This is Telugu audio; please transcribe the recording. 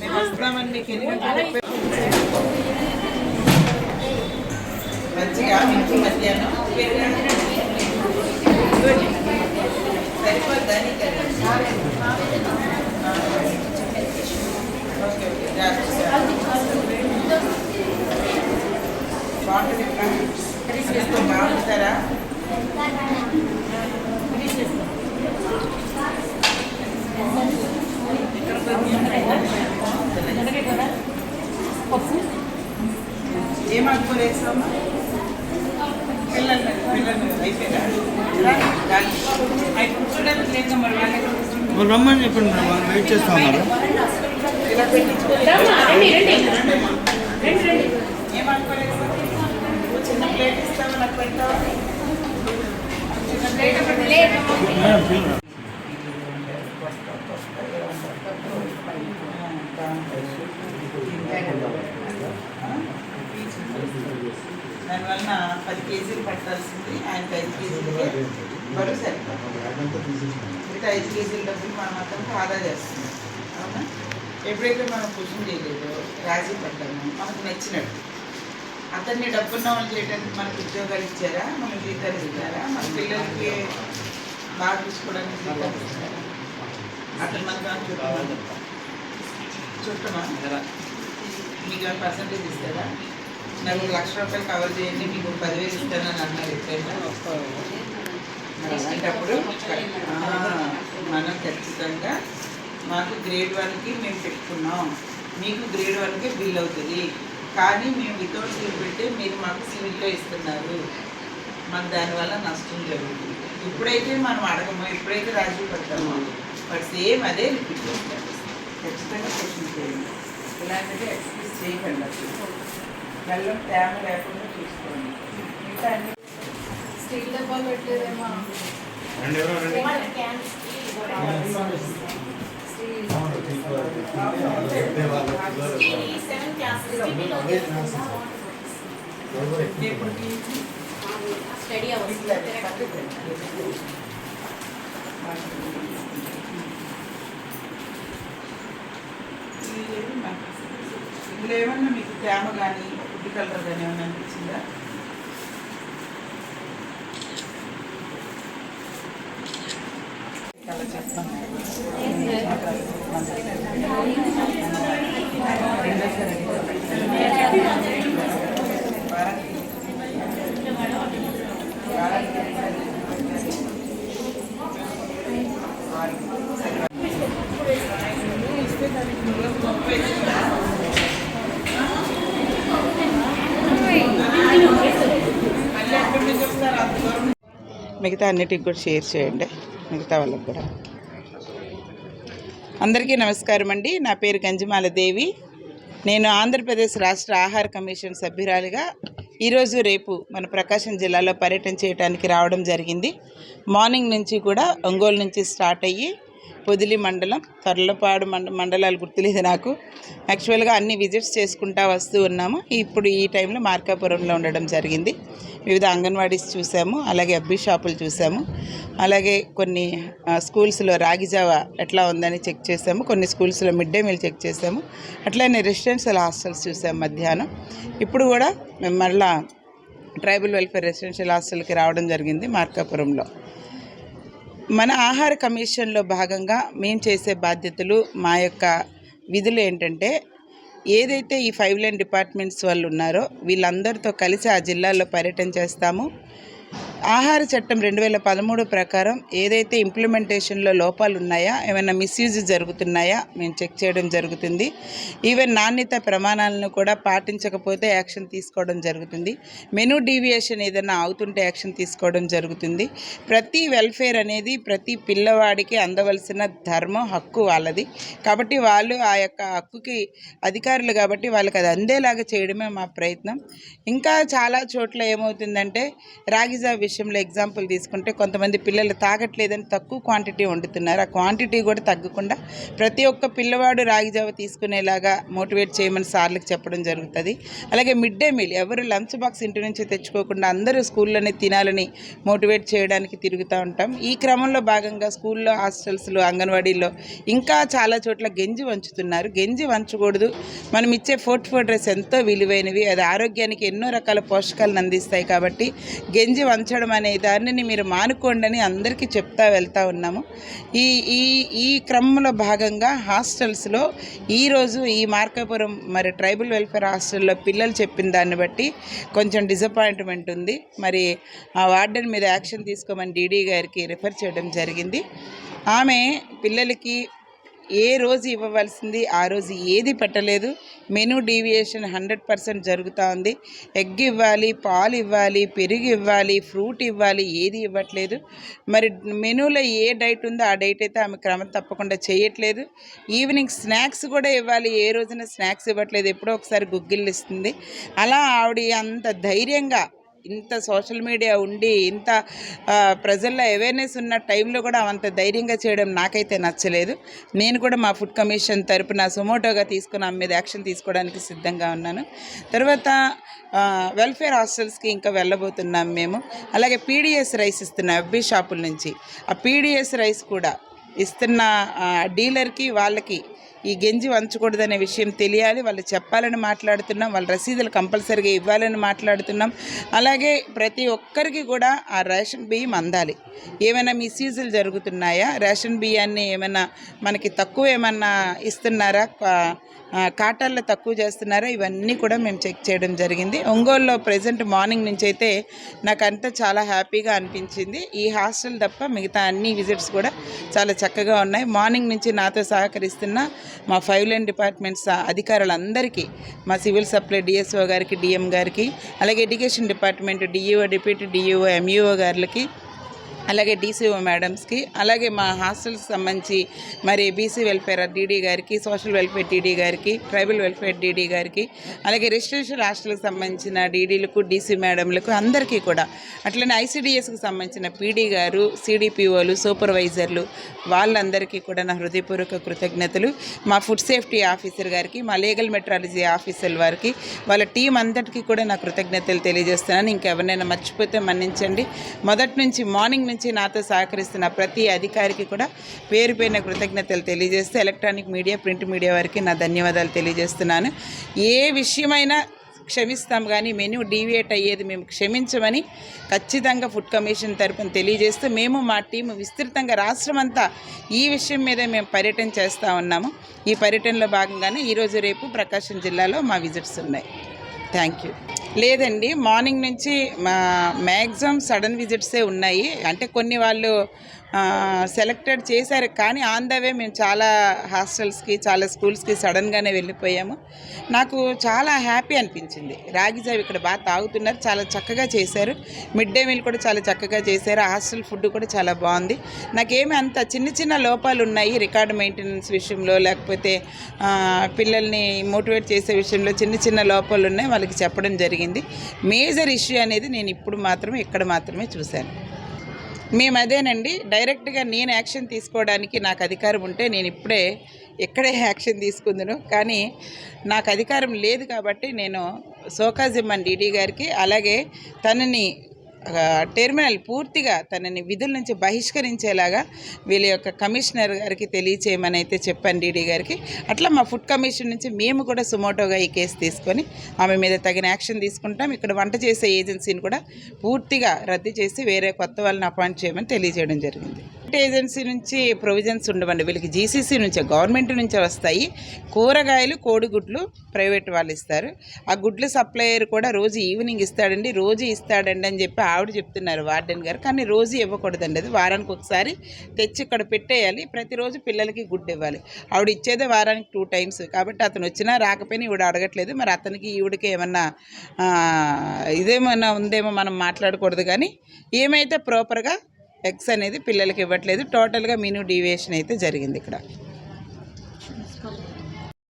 మేము వస్తామని మీకు ఎన్ని గంటలకు చెప్పారు? మంచిగా మీకు మధ్యాహ్నం సరిపోద్దా నీకు అది? ఓకే ఓకే జాగ్రత్త. బాగుంటుంది ఇంకా బాగుంటారా ఏం వేస్తామా పిల్లలు పిల్లలు అయిపోయారా. అవి కూర్చోడానికి లేదు మరి రమ్మని చెప్పండి మేడం వెయిట్ చేస్తా ఇలా పెట్టించుకోండి. ఏం చిన్న ప్లేట్ నాకు పెడతావా చిన్న ప్లేట్ ఒకటి మేడం పిల్లలు దానివల్ల పది కేజీలు పట్టాల్సింది ఆయనకి ఐదు కేజీలకే బరువు సరిపోతుంది. ఐదు కేజీల డబ్బులు మనం అతనికి ఆదా చేస్తున్నాం. అవునా? ఎప్పుడైతే మనం కృషి చేయలేదో రాజీ పడ్డాము మనకు నచ్చినట్టు. అతన్ని డబ్బున్న వాళ్ళు చేయడానికి మనకు ఉద్యోగాలు ఇచ్చారా? మన జీతాలు ఇచ్చారా మన పిల్లలకి బాగా చూసుకోవడానికి జీతాలు ఇచ్చారా అతను మనకు చుట్టమా చుట్టమా మీకు ఏమైనా పర్సంటేజ్ ఇస్తారా? నాకు లక్ష రూపాయలు కవర్ చేయండి మీకు పదివేలు ఇస్తానని అన్నారు ఎప్పుడైనా అలాంటప్పుడు మనం ఖచ్చితంగా మాకు గ్రేడ్ వన్కి మేము పెట్టుకున్నాం మీకు గ్రేడ్ వన్కి బిల్ అవుతుంది. కానీ మేము వితౌట్ బిల్ పెట్టి మీరు మాకు సివిల్లో ఇస్తున్నారు. మాకు దానివల్ల నష్టం జరుగుతుంది. ఇప్పుడైతే మనం అడగము ఎప్పుడైతే రాజీ పడతామో. బట్ సేమ్ అదే రిపీట్ చేస్తాం ఖచ్చితంగా క్వశ్చన్ చేయండి. ఇలాంటిది ఎక్స్క్యూజ్ చేయకండి బెల్లం తేమ లేకుండా చూసుకోండి మిగతా అన్ని స్టీల్ డబ్బాలు పెట్టలేదేమో రండి ఎవరో రండి సెవెన్ క్లాసెస్ ఇప్పుడు స్టడీ అవర్స్ ఇట్లా పక్కకి ఇందులో ఏమన్నా మీకు తేమ కానీ ఫుడ్ కలర్ కానీ ఏమన్నా అనిపించిందా? కలర్ చెప్తాను మిగతా అన్నిటికి కూడా షేర్ చేయండి. మిగతా వాళ్ళకి కూడా. అందరికీ నమస్కారం అండి. నా పేరు గంజిమాల దేవి. నేను ఆంధ్రప్రదేశ్ రాష్ట్ర ఆహార కమిషన్ సభ్యురాలిగా ఈరోజు రేపు మన ప్రకాశం జిల్లాలో పర్యటన చేయడానికి రావడం జరిగింది. మార్నింగ్ నుంచి కూడా ఒంగోలు నుంచి స్టార్ట్ అయ్యి పొదిలి మండలం త్వరలపాడు మండ మండలాలు గుర్తులేదు నాకు. యాక్చువల్గా అన్ని విజిట్స్ చేసుకుంటా వస్తూ ఉన్నాము. ఇప్పుడు ఈ టైంలో మార్కాపురంలో ఉండడం జరిగింది. వివిధ అంగన్వాడీస్ చూసాము అలాగే అబ్బి షాపులు చూసాము అలాగే కొన్ని స్కూల్స్లో రాగి జావ ఎట్లా ఉందని చెక్ చేసాము కొన్ని స్కూల్స్లో మిడ్ డే మీల్ చెక్ చేసాము అట్లానే రెసిడెన్షియల్ హాస్టల్స్ చూసాము మధ్యాహ్నం. ఇప్పుడు కూడా మేము మళ్ళా ట్రైబల్ వెల్ఫేర్ రెసిడెన్షియల్ హాస్టల్కి రావడం జరిగింది మార్కాపురంలో. మన ఆహార కమిషన్లో భాగంగా మేము చేసే బాధ్యతలు మా యొక్క విధులు ఏంటంటే ఏదైతే ఈ ఫైవ్ లైన్ డిపార్ట్మెంట్స్ వాళ్ళు ఉన్నారో వీళ్ళందరితో కలిసి ఆ జిల్లాల్లో పర్యటన చేస్తాము. ఆహార చట్టం రెండు వేల పదమూడు ప్రకారం ఏదైతే ఇంప్లిమెంటేషన్లో లోపాలు ఉన్నాయా ఏమైనా మిస్యూజ్ జరుగుతున్నాయా మేము చెక్ చేయడం జరుగుతుంది. ఈవెన్ నాణ్యత ప్రమాణాలను కూడా పాటించకపోతే యాక్షన్ తీసుకోవడం జరుగుతుంది. మెనూ డీవియేషన్ ఏదైనా అవుతుంటే యాక్షన్ తీసుకోవడం జరుగుతుంది. ప్రతి వెల్ఫేర్ అనేది ప్రతి పిల్లవాడికి అందవలసిన ధర్మం హక్కు వాళ్ళది. కాబట్టి వాళ్ళు ఆ యొక్క హక్కుకి అధికారులు కాబట్టి వాళ్ళకి అది అందేలాగా చేయడమే మా ప్రయత్నం. ఇంకా చాలా చోట్ల ఏమవుతుందంటే రాగిజా విషయంలో ఎగ్జాంపుల్ తీసుకుంటే కొంతమంది పిల్లలు తాగట్లేదని తక్కువ క్వాంటిటీ వండుతున్నారు. ఆ క్వాంటిటీ కూడా తగ్గకుండా ప్రతి ఒక్క పిల్లవాడు రాగి జావ తీసుకునేలాగా మోటివేట్ చేయమని సార్లకు చెప్పడం జరుగుతుంది. అలాగే మిడ్ డే మీల్ ఎవరు లంచ్ బాక్స్ ఇంటి నుంచి తెచ్చుకోకుండా అందరూ స్కూల్లోనే తినాలని మోటివేట్ చేయడానికి తిరుగుతూ ఉంటాం. ఈ క్రమంలో భాగంగా స్కూల్లో హాస్టల్స్లో అంగన్వాడీల్లో ఇంకా చాలా చోట్ల గెంజి వంచుతున్నారు. గెంజి వంచకూడదు. మనం ఇచ్చే ఫోర్ట్ ఫోర్ డ్రెస్ ఎంతో విలువైనవి. అది ఆరోగ్యానికి ఎన్నో రకాల పోషకాలను అందిస్తాయి కాబట్టి గెంజి వంచడం అనే దానిని మీరు మానుకోండి అని అందరికీ చెప్తా వెళ్తా ఉన్నాము. ఈ ఈ ఈ క్రమంలో భాగంగా హాస్టల్స్లో ఈరోజు ఈ మార్కాపురం మరి ట్రైబల్ వెల్ఫేర్ హాస్టల్లో పిల్లలు చెప్పిన దాన్ని బట్టి కొంచెం డిసప్పాయింట్మెంట్ ఉంది. మరి ఆ వార్డెన్ మీద యాక్షన్ తీసుకోమని డీడీ గారికి రిఫర్ చేయడం జరిగింది. ఆమె పిల్లలకి ఏ రోజు ఇవ్వవలసింది ఆ రోజు ఏది పెట్టలేదు. మెనూ డీవియేషన్ హండ్రెడ్ పర్సెంట్ జరుగుతూ ఉంది. ఎగ్ ఇవ్వాలి పాలు ఇవ్వాలి పెరుగు ఇవ్వాలి ఫ్రూట్ ఇవ్వాలి ఏది ఇవ్వట్లేదు. మరి మెనూలో ఏ డైట్ ఉందో ఆ డైట్ అయితే ఆమె క్రమం తప్పకుండా చేయట్లేదు. ఈవినింగ్ స్నాక్స్ కూడా ఇవ్వాలి ఏ రోజున స్నాక్స్ ఇవ్వట్లేదు. ఎప్పుడో ఒకసారి గుగ్గిళ్ళు ఇస్తుంది. అలా ఆవిడ అంత ధైర్యంగా ఇంత సోషల్ మీడియా ఉండి ఇంత ప్రజల్లో అవేర్నెస్ ఉన్న టైంలో కూడా అంత ధైర్యంగా చేయడం నాకైతే నచ్చలేదు. నేను కూడా మా ఫుడ్ కమిషన్ తరపున సుమోటోగా తీసుకుని ఆమె మీద యాక్షన్ తీసుకోవడానికి సిద్ధంగా ఉన్నాను. తర్వాత వెల్ఫేర్ హాస్టల్స్కి ఇంకా వెళ్ళబోతున్నాం మేము. అలాగే పీడిఎస్ రైస్ ఇస్తున్నాం ఎఫ్బీ షాపుల నుంచి. ఆ పీడిఎస్ రైస్ కూడా ఇస్తున్న డీలర్కి వాళ్ళకి ఈ గెంజి వంచకూడదనే విషయం తెలియాలి. వాళ్ళు చెప్పాలని మాట్లాడుతున్నాం వాళ్ళ రసీదులు కంపల్సరీగా ఇవ్వాలని మాట్లాడుతున్నాం. అలాగే ప్రతి ఒక్కరికి కూడా ఆ రేషన్ బియ్యం అందాలి. ఏమైనా మిస్యూజులు జరుగుతున్నాయా? రేషన్ బియ్యాన్ని ఏమైనా మనకి తక్కువ ఏమన్నా ఇస్తున్నారా? కాటాల్లో తక్కువ చేస్తున్నారా? ఇవన్నీ కూడా మేము చెక్ చేయడం జరిగింది. ఒంగోలులో ప్రజెంట్ మార్నింగ్ నుంచి అయితే నాకంతా చాలా హ్యాపీగా అనిపించింది. ఈ హాస్టల్ తప్ప మిగతా అన్ని విజిట్స్ కూడా చాలా చక్కగా చక్కగా ఉన్నాయి. మార్నింగ్ నుంచి నాతో సహకరిస్తున్న మా ఫైవ్ లైన్ డిపార్ట్మెంట్స్ అధికారులందరికీ మా సివిల్ సప్లై డిఎస్ఓ గారికి డిఎం గారికి అలాగే education department DEO deputy DEO MEO గారికి అలాగే డీసీఓ మేడమ్స్కి అలాగే మా హాస్టల్కి సంబంధించి మరి బీసీ వెల్ఫేర్ డీడీ గారికి సోషల్ వెల్ఫేర్ డీడీ గారికి ట్రైబల్ వెల్ఫేర్ డీడీ గారికి అలాగే రెసిడెన్షియల్ హాస్టల్కి సంబంధించిన డీడీలకు డీసీ మేడంలకు అందరికీ కూడా అట్లనే ఐసీడీఎస్కి సంబంధించిన పీడీ గారు సిడిపిఓలు సూపర్వైజర్లు వాళ్ళందరికీ కూడా నా హృదయపూర్వక కృతజ్ఞతలు. మా ఫుడ్ సేఫ్టీ ఆఫీసర్ గారికి మా లీగల్ మెట్రాలజీ ఆఫీసర్ వారికి వాళ్ళ టీం అందరికీ కూడా నా కృతజ్ఞతలు తెలియజేస్తున్నాను. ఇంకెవరినైనా మర్చిపోతే మన్నించండి. మొదటి నుంచి మార్నింగ్ నుంచి నాతో సహకరిస్తున్న ప్రతి అధికారికి కూడా పేరు కృతజ్ఞతలు తెలియజేస్తూ ఎలక్ట్రానిక్ మీడియా ప్రింట్ మీడియా వారికి నా ధన్యవాదాలు తెలియజేస్తున్నాను. ఏ విషయమైనా క్షమిస్తాం కానీ మెనూ డీవియేట్ అయ్యేది మేము క్షమించమని ఖచ్చితంగా ఫుడ్ కమిషన్ తరపున తెలియజేస్తూ మేము మా టీం విస్తృతంగా రాష్ట్రం అంతా ఈ విషయం మీద మేము పర్యటన చేస్తూ ఉన్నాము. ఈ పర్యటనలో భాగంగానే ఈరోజు రేపు ప్రకాశం జిల్లాలో మా విజిట్స్ ఉన్నాయి. Thank you. లేదండి మార్నింగ్ నుంచి మా మ్యాక్సిమం సడన్ విజిట్సే ఉన్నాయి. అంటే కొన్ని వాళ్ళు సెలెక్టెడ్ చేశారు. కానీ ఆన్ ద వే మేము చాలా హాస్టల్స్కి చాలా స్కూల్స్కి సడన్గానే వెళ్ళిపోయాము. నాకు చాలా హ్యాపీ అనిపించింది. రాగి ఇక్కడ బాగా తాగుతున్నారు. చాలా చక్కగా చేశారు. మిడ్ డే మీల్ కూడా చాలా చక్కగా చేశారు. హాస్టల్ ఫుడ్ కూడా చాలా బాగుంది. నాకేమి అంత చిన్న చిన్న లోపాలు ఉన్నాయి. రికార్డ్ మెయింటెనెన్స్ విషయంలో లేకపోతే పిల్లల్ని మోటివేట్ చేసే విషయంలో చిన్న చిన్న లోపాలు ఉన్నాయి. వాళ్ళకి చెప్పడం జరిగింది. మేజర్ ఇష్యూ అనేది నేను ఇప్పుడు మాత్రమే ఇక్కడ మాత్రమే చూశాను. మేము అదేనండి డైరెక్ట్గా నేను యాక్షన్ తీసుకోవడానికి నాకు అధికారం ఉంటే నేను ఇప్పుడే ఎక్కడే యాక్షన్ తీసుకుందును. కానీ నాకు అధికారం లేదు కాబట్టి నేను సోకాజిమ్మన్ డీడీ గారికి అలాగే తనని టెర్మినల్ పూర్తిగా తనని విధుల నుంచి బహిష్కరించేలాగా వీళ్ళ యొక్క కమిషనర్ గారికి తెలియచేయమని అయితే చెప్పాను డీడీ గారికి. అట్లా మా ఫుడ్ కమిషన్ నుంచి మేము కూడా సుమోటోగా ఈ కేసు తీసుకొని ఆమె మీద తగిన యాక్షన్ తీసుకుంటాం. ఇక్కడ వంట చేసే ఏజెన్సీని కూడా పూర్తిగా రద్దు చేసి వేరే కొత్త వాళ్ళని అపాయింట్ చేయమని తెలియజేయడం జరిగింది. ఏజెన్సీ నుంచి ప్రొవిజన్స్ ఉండవండి. వీళ్ళకి జీసీసీ నుంచే గవర్నమెంట్ నుంచే వస్తాయి. కూరగాయలు కోడిగుడ్లు ప్రైవేట్ వాళ్ళు ఇస్తారు. ఆ గుడ్లు సప్లయర్ కూడా రోజు ఈవినింగ్ ఇస్తాడండి రోజు ఇస్తాడండి అని చెప్పి ఆవిడ చెప్తున్నారు వార్డెన్ గారు. కానీ రోజు ఇవ్వకూడదండి. అది వారానికి ఒకసారి తెచ్చి ఇక్కడ పెట్టేయాలి. ప్రతిరోజు పిల్లలకి గుడ్డు ఇవ్వాలి. ఆవిడ ఇచ్చేదే వారానికి టూ టైమ్స్. కాబట్టి అతను వచ్చినా రాకపోయినా ఈవిడ అడగట్లేదు. మరి అతనికి ఈవిడకి ఏమన్నా ఇదేమన్నా ఉందేమో మనం మాట్లాడకూడదు. కానీ ఏమైతే ప్రాపర్గా ఎగ్స్ అనేది పిల్లలకి ఇవ్వట్లేదు. టోటల్గా మెనూ డీవియేషన్ అయితే జరిగింది ఇక్కడ.